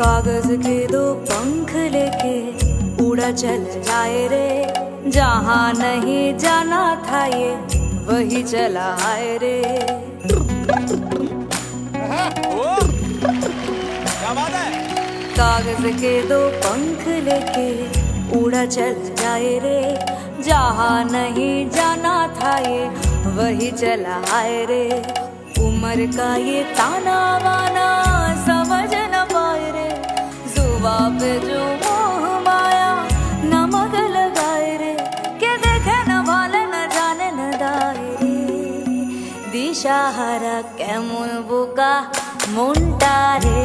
कागज़ के दो पंख लेके उड़ा चल जाए रे। जहाँ नहीं जाना था ये, वही चला आए रे। कागज़ के दो पंख लेके उड़ा चल जाए रे। जहाँ नहीं जाना था ये, वही चला आए रे। उम्र का ये ताना वाना पे जो मोह माया नमक लगाए रे के देखे न भाले न जाने न दाए रे দিশাহারা কেমন বোকা মনটা রে